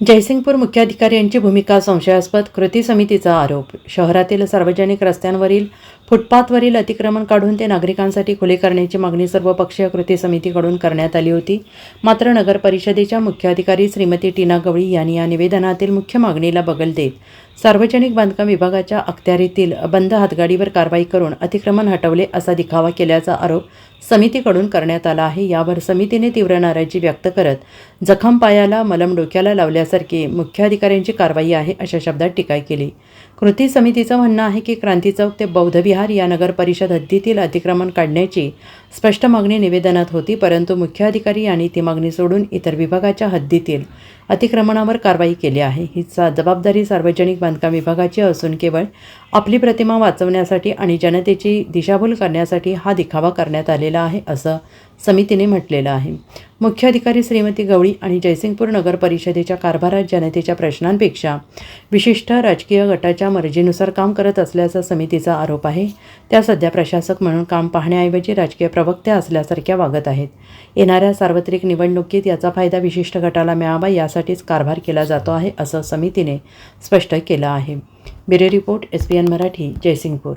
जयसिंगपूर मुख्याधिकारी यांची भूमिका संशयास्पद कृती समितीचा आरोप. शहरातील सार्वजनिक रस्त्यांवरील फुटपाथवरील अतिक्रमण काढून ते नागरिकांसाठी खुले करण्याची मागणी सर्वपक्षीय कृती समितीकडून करण्यात आली होती. मात्र नगर परिषदेच्या मुख्याधिकारी श्रीमती टीना गवळी यांनी या निवेदनातील मुख्य मागणीला बगल देत सार्वजनिक बांधकाम विभागाच्या अखत्यारीतील बंद हातगाडीवर कारवाई करून अतिक्रमण हटवले असा दिखावा केल्याचा आरोप समितीकडून करण्यात आला आहे. यावर समितीने तीव्र नाराजी व्यक्त करत जखम पायाला मलम डोक्याला लावल्यासारखी मुख्याधिकाऱ्यांची कारवाई आहे अशा शब्दात टीका केली. कृती समितीचं म्हणणं आहे की क्रांती चौक ते बौद्ध विहार या नगर परिषद हद्दीतील अतिक्रमण काढण्याची स्पष्ट मागणी निवेदनात होती परंतु मुख्याधिकारी यांनी ती मागणी सोडून इतर विभागाच्या हद्दीतील अतिक्रमणावर कारवाई केली आहे. ही जबाबदारी सार्वजनिक बांधकाम विभागाची असून केवळ आपली प्रतिमा वाचवण्यासाठी आणि जनतेची दिशाभूल करण्यासाठी हा दिखावा करण्यात आलेला आहे असं समितीने म्हटलेलं आहे. मुख्याधिकारी श्रीमती गवळी आणि जयसिंगपूर नगर परिषदेच्या कारभारात जनतेच्या प्रश्नांपेक्षा विशिष्ट राजकीय गटाच्या मर्जीनुसार काम करत असल्याचा समितीचा आरोप आहे. त्या सध्या प्रशासक म्हणून काम पाहण्याऐवजी राजकीय प्रवक्त्या असल्यासारख्या वागत आहेत. येणाऱ्या सार्वत्रिक निवडणुकीत याचा फायदा विशिष्ट गटाला मिळावा यासाठीच कारभार केला जातो आहे असं समितीने स्पष्ट केलं आहे. Bureau report S P N Marathi Jaysingpur.